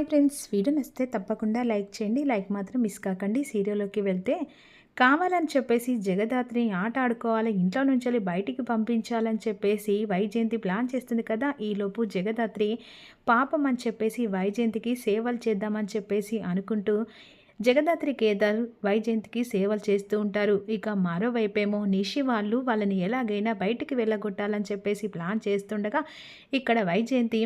Hi friends. Video నచ్చితే తప్పకుండా like చేయండి. లైక్ మాత్రం మిస్ కాకండి. సీరియల్లోకి వెళ్తే కావాలని చెప్పేసి జగదాత్రిని ఆట ఆడుకోవాలి. ఇంట్లో నుంచి బయటికి పంపించాలని చెప్పేసి వైజయంతి ప్లాన్ చేస్తుంది కదా. ఈలోపు జగదాత్రి పాపం అని చెప్పేసి వైజయంతికి సేవలు చేద్దామని చెప్పేసి అనుకుంటూ జగదాత్రి కేదార్ వైజయంతికి సేవలు చేస్తూ ఉంటారు. ఇక మరోవైపేమో నిషి వాళ్ళు వాళ్ళని ఎలాగైనా బయటికి వెళ్ళగొట్టాలని చెప్పేసి ప్లాన్ చేస్తుండగా ఇక్కడ వైజయంతి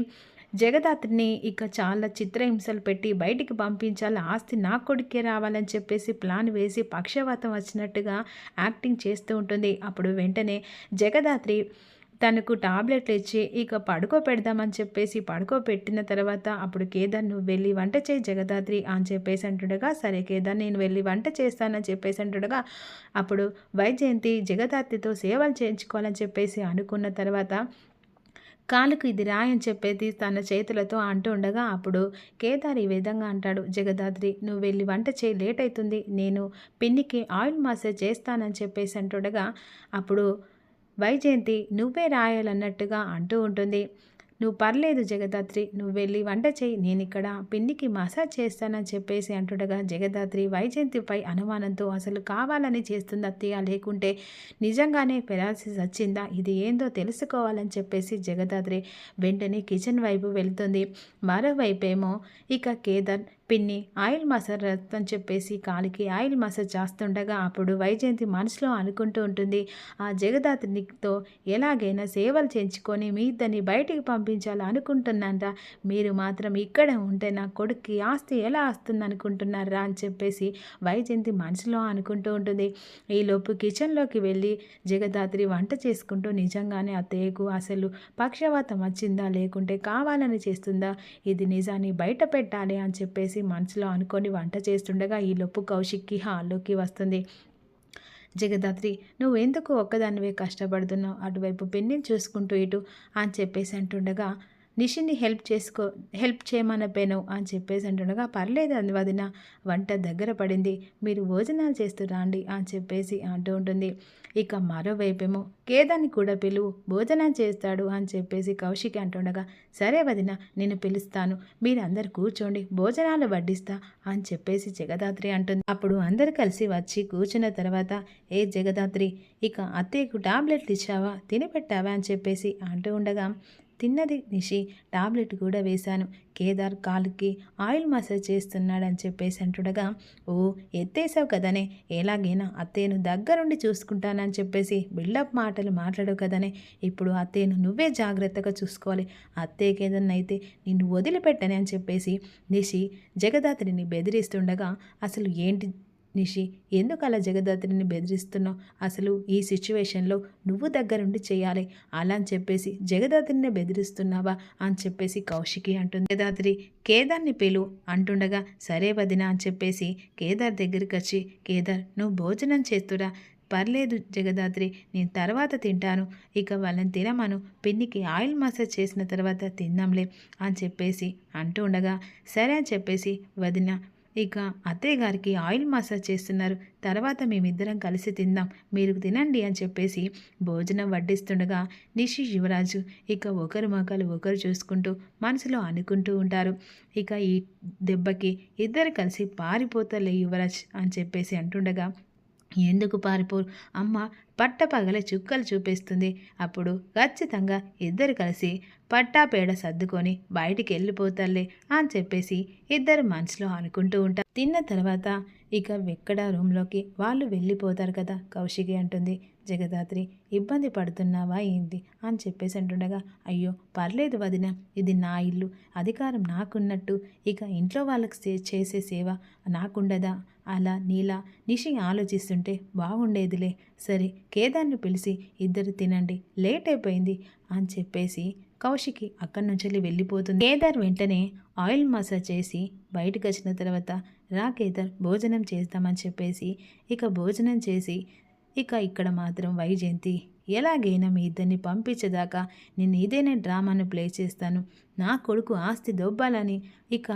జగదాత్రిని ఇక చాలా చిత్రహింసలు పెట్టి బయటికి పంపించాలి. ఆస్తి నా కొడుకే రావాలని చెప్పేసి ప్లాన్ వేసి పక్షవాతం వచ్చినట్టుగా యాక్టింగ్ చేస్తూ ఉంటుంది. అప్పుడు వెంటనే జగదాత్రి తనకు టాబ్లెట్లు ఇచ్చి ఇక పడుకో పెడదామని చెప్పేసి పడుకో పెట్టిన తర్వాత అప్పుడు కేదార్ నువ్వు వెళ్ళి వంట చేయి జగదాత్రి అని చెప్పేసి అంటుండగా సరే కేదార్ నేను వెళ్ళి వంట చేస్తానని చెప్పేసి అంటుండగా అప్పుడు వైజయంతి జగదాత్రితో సేవలు చేయించుకోవాలని చెప్పేసి అనుకున్న తర్వాత కాలుకు ఇది రాయని చెప్పేది తన చేతులతో అంటూ ఉండగా అప్పుడు కేదార్ ఈ విధంగా అంటాడు జగదాద్రి నువ్వు వెళ్ళి వంట చేయి లేట్ అవుతుంది నేను పిన్నికి ఆయిల్ మసాజ్ చేస్తానని చెప్పేసి అంటుండగా అప్పుడు వైజయంతి నువ్వే రాయాలన్నట్టుగా అంటూ ఉంటుంది. నువ్వు పర్లేదు జగదాత్రి నువ్వు వెళ్ళి వంట చేయి నేను ఇక్కడ పిండికి మసాజ్ చేస్తానని చెప్పేసి అంటుండగా జగదాత్రి వైజయంతిపై అనుమానంతో అసలు కావాలని చేస్తుంది అత్తయ్య లేకుంటే నిజంగానే పెరాలసిస్ వచ్చిందా ఇది ఏందో తెలుసుకోవాలని చెప్పేసి జగదాత్రి వెంటనే కిచెన్ వైపు వెళ్తుంది. మరోవైపేమో ఇక కేదార్ పిన్ని ఆయిల్ మసాజ్ అని చెప్పేసి కాలికి ఆయిల్ మసాజ్ చేస్తుండగా అప్పుడు వైజయంతి మనసులో అనుకుంటూ ఉంటుంది ఆ జగదాత్రితో ఎలాగైనా సేవలు చేయించుకొని మీ ఇద్దరిని బయటికి పంపించాలి అనుకుంటున్నారా. మీరు మాత్రం ఇక్కడ ఉంటే నా కొడుక్కి ఆస్తి ఎలా వస్తుంది అనుకుంటున్నారా అని చెప్పేసి వైజయంతి మనసులో అనుకుంటూ ఉంటుంది. ఈలోపు కిచెన్లోకి వెళ్ళి జగదాత్రి వంట చేసుకుంటూ నిజంగానే అత్తయ్యకు అసలు పక్షవాతం వచ్చిందా లేకుంటే కావాలని చేస్తుందా ఇది నిజాన్ని బయట పెట్టాలి అని చెప్పేసి చేసి మనసులో అనుకొని వంట చేస్తుండగా ఈ లోపు కౌశిక్కి హాల్లోకి వస్తుంది. జగదాత్రి నువ్వు ఎందుకు ఒక్కదానివే కష్టపడుతున్నావు? అటువైపు పెన్నిని చూసుకుంటూ ఇటు అని చెప్పేసి అంటుండగా నిషిని హెల్ప్ చేసుకో హెల్ప్ చేయమనపోయాను అని చెప్పేసి అంటుండగా పర్లేదు అని వదిన వంట దగ్గర పడింది మీరు భోజనాలు చేస్తూ రాండి అని చెప్పేసి అంటూ ఉంటుంది. ఇక మరోవైపేమో కేదాన్ని కూడా పిలువు భోజనం చేస్తాడు అని చెప్పేసి కౌశికి అంటుండగా సరే వదిన నేను పిలుస్తాను మీరందరు కూర్చోండి భోజనాలు వడ్డిస్తా అని చెప్పేసి జగదాత్రి అంటుంది. అప్పుడు అందరు కలిసి వచ్చి కూర్చున్న తర్వాత ఏ జగదాత్రి ఇక అత్తయ్యకు టాబ్లెట్లు ఇచ్చావా తిని పెట్టావా అని చెప్పేసి అంటూ ఉండగా తిన్నది నిషి. టాబ్లెట్ కూడా వేశాను. కేదార్ కాలుకి ఆయిల్ మసాజ్ చేస్తున్నాడని చెప్పేసి అంటుండగా ఓ ఎత్తేసావు కదనే. ఎలాగైనా అత్తయ్యను దగ్గరుండి చూసుకుంటానని చెప్పేసి బిల్డప్ మాటలు మాట్లాడవు కదనే. ఇప్పుడు అత్తయ్యను నువ్వే జాగ్రత్తగా చూసుకోవాలి. అత్తయ్యకి ఏదన్నా అయితే నిన్ను వదిలిపెట్టని అని చెప్పేసి నిషి జగదాత్రిని బెదిరిస్తుండగా అసలు ఏంటి నిషి ఎందుకు అలా జగదాత్రిని బెదిరిస్తున్నావు? అసలు ఈ సిచ్యువేషన్లో నువ్వు దగ్గరుండి చేయాలి. అలా అని చెప్పేసి జగదాత్రిని బెదిరిస్తున్నావా? అని చెప్పేసి కౌశికి అంటుంది. జగదాత్రి కేదార్ని పిలు అంటుండగా సరే వదిన అని చెప్పేసి కేదార్ దగ్గరికి వచ్చి కేదార్ నువ్వు భోజనం చేస్తురా. పర్లేదు జగదాత్రి నేను తర్వాత తింటాను. ఇక వాళ్ళని తినమను. పిన్నికి ఆయిల్ మసాజ్ చేసిన తర్వాత తిందాంలే అని చెప్పేసి అంటూ ఉండగా సరే అని చెప్పేసి వదిన ఇక అత్తయ్య గారికి ఆయిల్ మసాజ్ చేస్తున్నారు. తర్వాత మేమిద్దరం కలిసి తిందాం. మీరు తినండి అని చెప్పేసి భోజనం వడ్డిస్తుండగా నిషి యువరాజు ఇక ఒకరు మగలు ఒకరు చూసుకుంటూ మనసులో అనుకుంటూ ఉంటారు. ఇక ఈ దెబ్బకి ఇద్దరు కలిసి పారిపోతలే యువరాజ్ అని చెప్పేసి అంటుండగా ఎందుకు పారిపోరు అమ్మ పట్టపగల చుక్కలు చూపిస్తుంది. అప్పుడు ఖచ్చితంగా ఇద్దరు కలిసి పట్టాపేడ సర్దుకొని బయటికి వెళ్ళిపోతారులే అని చెప్పేసి ఇద్దరు మనసులో అనుకుంటూ ఉంటారు. తిన్న తర్వాత ఇక వెక్కడ రూమ్లోకి వాళ్ళు వెళ్ళిపోతారు కదా కౌశికి అంటుంది. జగదాత్రి ఇబ్బంది పడుతున్నావా ఏంటి అని చెప్పేసి అంటుండగా అయ్యో పర్లేదు వదిన ఇది నా ఇల్లు అధికారం నాకున్నట్టు ఇక ఇంట్లో వాళ్ళకి చేసే సేవ నాకుండదా? అలా నీలా నిషి ఆలోచిస్తుంటే బాగుండేదిలే. సరే కేదార్ని పిలిచి ఇద్దరు తినండి లేట్ అయిపోయింది అని చెప్పేసి కౌశికి అక్కడి నుంచి వెళ్ళిపోతుంది. కేదార్ వెంటనే ఆయిల్ మసాజ్ చేసి బయటకు వచ్చిన తర్వాత రా కేదార్ భోజనం చేస్తామని చెప్పేసి ఇక భోజనం చేసి ఇక ఇక్కడ మాత్రం వైజయంతి. ఎలాగైనా మీ ఇద్దరిని పంపించేదాకా నేను ఇదేనే డ్రామాను ప్లే చేస్తాను. నా కొడుకు ఆస్తి దొబ్బాలని ఇక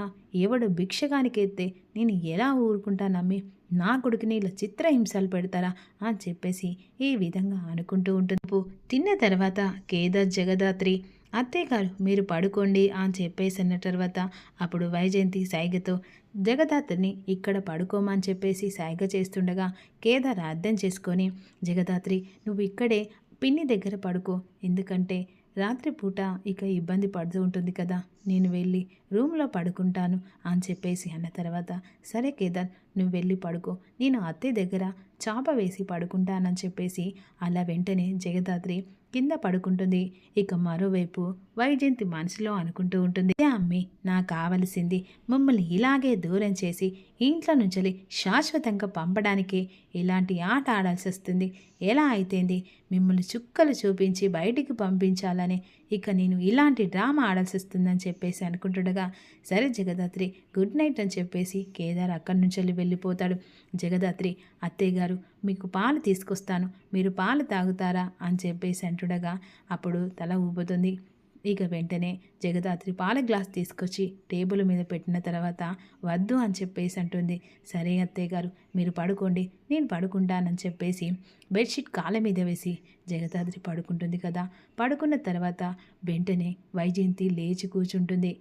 ఎవడు భిక్షగానికెత్తే నేను ఎలా ఊరుకుంటానమ్మి నా కొడుకుని ఇలా చిత్రహింసలు పెడతారా అని చెప్పేసి ఈ విధంగా అనుకుంటూ ఉంటుంది. తిన్న తర్వాత కేదార్ జగదాత్రి అత్తయ్యగారు మీరు పడుకోండి అని చెప్పేసి అన్న తర్వాత అప్పుడు వైజయంతి సైగతో జగదాత్రిని ఇక్కడ పడుకోమని చెప్పేసి సైగ చేస్తుండగా కేదార్ అర్థం చేసుకొని జగదాత్రి నువ్వు ఇక్కడే పిన్ని దగ్గర పడుకో ఎందుకంటే రాత్రిపూట ఇక ఇబ్బంది పడుతూ ఉంటుంది కదా నేను వెళ్ళి రూమ్లో పడుకుంటాను అని చెప్పేసి అన్న తర్వాత సరే కేదార్ నువ్వు వెళ్ళి పడుకో నేను అత్తయ్య దగ్గర చాప వేసి పడుకుంటానని చెప్పేసి అలా వెంటనే జగదాత్రి కింద పడుకుంటుంది. ఇక మరోవైపు వైజయంతి మనసులో అనుకుంటూ ఉంటుంది. అమ్మి నాకు కావలసింది మమ్మల్ని ఇలాగే దూరం చేసి ఇంట్లో నుంచి శాశ్వతంగా పంపడానికి ఇలాంటి ఆట ఆడాల్సి వస్తుంది ఎలా అయితేంది? మిమ్మల్ని చుక్కలు చూపించి బయటికి పంపించాలని ఇక నేను ఇలాంటి డ్రామా ఆడాల్సి వస్తుందని చెప్పేసి అనుకుంటుండగా సరే జగదాత్రి గుడ్ నైట్ అని చెప్పేసి కేదార్ అక్కడి నుంచి వెళ్ళిపోతాడు. జగదాత్రి అత్తయ్య గారు మీకు పాలు తీసుకొస్తాను మీరు పాలు తాగుతారా అని చెప్పేసి అంటుండగా అప్పుడు తల ఊపుతుంది. ఇక వెంటనే జగదాత్రి పాల గ్లాస్ తీసుకొచ్చి టేబుల్ మీద పెట్టిన తర్వాత వద్దు అని చెప్పేసి అంటుంది. సరే అత్తయ్య గారు మీరు పడుకోండి నేను పడుకుంటానని చెప్పేసి బెడ్షీట్ కాళ్ళ మీద వేసి జగదాత్రి పడుకుంటుంది కదా. పడుకున్న తర్వాత వెంటనే వైజయంతి లేచి కూర్చుంటుంది.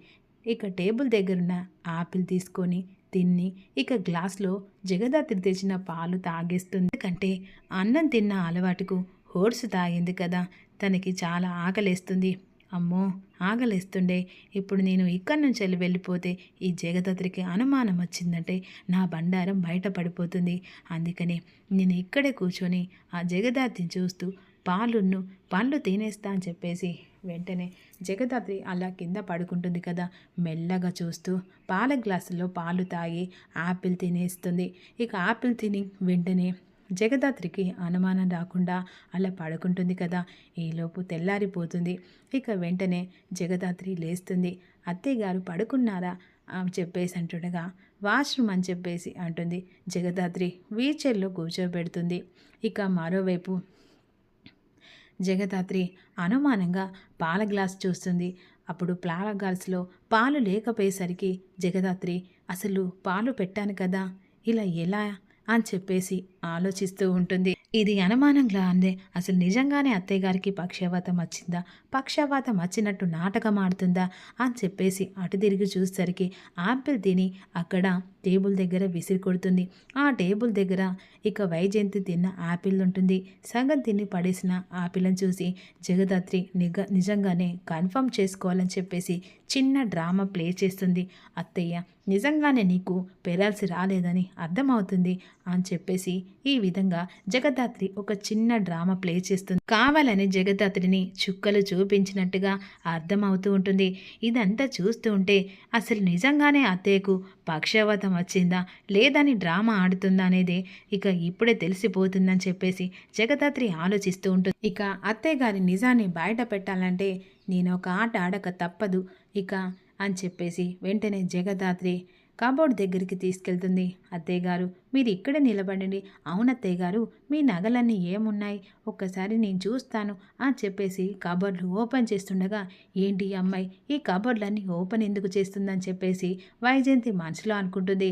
ఇక టేబుల్ దగ్గరున్న ఆపిల్ తీసుకొని తిని ఇక గ్లాస్లో జగదాత్రి తెచ్చిన పాలు తాగేస్తుంది. ఎందుకంటే అన్నం తిన్న అలవాటుకు హోర్స్ తాగింది కదా తనకి చాలా ఆకలేస్తుంది. అమ్మో ఆగలేస్తుండే. ఇప్పుడు నేను ఇక్కడి నుంచి వెళ్ళి వెళ్ళిపోతే ఈ జగదత్రికి అనుమానం వచ్చిందంటే నా బండారం బయటపడిపోతుంది అందుకని నేను ఇక్కడే కూర్చొని ఆ జగదాత్రిని చూస్తూ పాలున్ను పండ్లు తినేస్తా అని చెప్పేసి వెంటనే జగదాత్రి అలా కింద పడుకుంటుంది కదా. మెల్లగా చూస్తూ పాల గ్లాసులో పాలు తాగి ఆపిల్ తినేస్తుంది. ఇక ఆపిల్ తిని వెంటనే జగదాత్రికి అనుమానం రాకుండా అలా పడుకుంటుంది కదా. ఈలోపు తెల్లారిపోతుంది. ఇక వెంటనే జగదాత్రి లేస్తుంది. అత్తయ్య గారు పడుకున్నారా? అని చెప్పేసి అంటుండగా వాష్రూమ్ అని చెప్పేసి అంటుంది. జగదాత్రి వీచర్లో కూర్చోబెడుతుంది. ఇక మరోవైపు జగదాత్రి అనుమానంగా పాల గ్లాస్ చూస్తుంది. అప్పుడు పాల గ్లాస్లో పాలు లేకపోయేసరికి జగదాత్రి అసలు పాలు పెట్టాను కదా ఇలా ఎలా? అని చెప్పేసి ఆలోచిస్తూ ఉంటుంది. ఇది అనుమానంగా అందే. అసలు నిజంగానే అత్తయ్య గారికి పక్షవాతం వచ్చిందా? పక్షవాతం వచ్చినట్టు నాటకం ఆడుతుందా? అని చెప్పేసి అటు తిరిగి చూసేసరికి ఆపిల్ తిని అక్కడ టేబుల్ దగ్గర విసిరి కొడుతుంది. ఆ టేబుల్ దగ్గర ఇక వైజయంతి తిన్న ఆపిల్ ఉంటుంది. సగం తిని పడేసిన ఆపిల్ని చూసి జగదాత్రి నిగ నిజంగానే కన్ఫర్మ్ చేసుకోవాలని చెప్పేసి చిన్న డ్రామా ప్లే చేస్తుంది. అత్తయ్య నిజంగానే నీకు పెరాల్సి రాలేదని అర్థమవుతుంది అని చెప్పేసి ఈ విధంగా జగదాత్రి ఒక చిన్న డ్రామా ప్లే చేస్తుంది. కావాలని జగదాత్రిని చుక్కలు చూపించినట్టుగా అర్థమవుతూ ఉంటుంది. ఇదంతా చూస్తూ ఉంటే అసలు నిజంగానే అత్తయ్యకు పక్షవాతం వచ్చిందా? లేదని డ్రామా ఆడుతుందా అనేది ఇక ఇప్పుడే తెలిసిపోతుందని చెప్పేసి జగదాత్రి ఆలోచిస్తూ ఉంటుంది. ఇక అత్తయ్య గారి నిజాన్ని బయట పెట్టాలంటే నేను ఒక ఆట ఆడక తప్పదు ఇక అని చెప్పేసి వెంటనే జగదాత్రి కబోర్డ్ దగ్గరికి తీసుకెళ్తుంది. అత్తయ్య గారు మీరు ఇక్కడే నిలబడండి. అవును మీ నగలన్నీ ఏమున్నాయి? ఒక్కసారి నేను చూస్తాను అని చెప్పేసి కబోర్డ్లు ఓపెన్ చేస్తుండగా ఏంటి అమ్మాయి? ఈ కబోర్డ్లన్నీ ఓపెన్ ఎందుకు చేస్తుందని చెప్పేసి వైజయంతి మనసులో అనుకుంటుంది.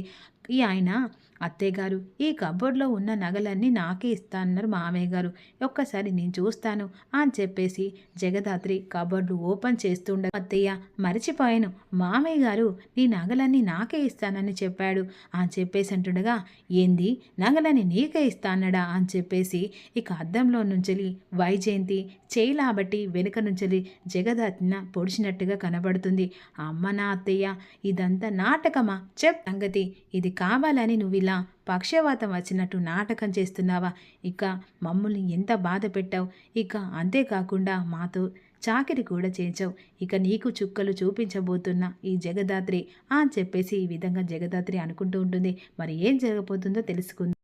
ఈ ఆయన అత్తయ్య గారు ఈ కబోర్డ్లో ఉన్న నగలన్నీ నాకే ఇస్తా అన్నారు మామయ్య గారు. ఒక్కసారి నేను చూస్తాను అని చెప్పేసి జగదాత్రి కబోర్డు ఓపెన్ చేస్తుండ అత్తయ్య మరిచిపోయాను. మామయ్య గారు నీ నగలన్నీ నాకే ఇస్తానని చెప్పాడు అని చెప్పేసి అంటుండగా ఏంది? నగలని నీకే ఇస్తానడా అని చెప్పేసి ఇక అద్దంలో నుంచి వైజయంతి చేయి లాబట్టి వెనుక నుంచి జగదాత్రిన పొడిచినట్టుగా కనబడుతుంది. అమ్మ నా అత్తయ్య ఇదంతా నాటకమా? చెప్ సంగతి. ఇది కావాలని నువ్వు ఇలా పక్షవాతం వచ్చినట్టు నాటకం చేస్తున్నావా? ఇక మమ్మల్ని ఎంత బాధ పెట్టావు? ఇక అంతేకాకుండా మాతో చాకిరి కూడా చేయించావు. ఇక నీకు చుక్కలు చూపించబోతున్న ఈ జగదాత్రి అని చెప్పేసి ఈ విధంగా జగదాత్రి అనుకుంటూ ఉంటుంది. మరి ఏం జరగబోతుందో తెలుసుకుంది.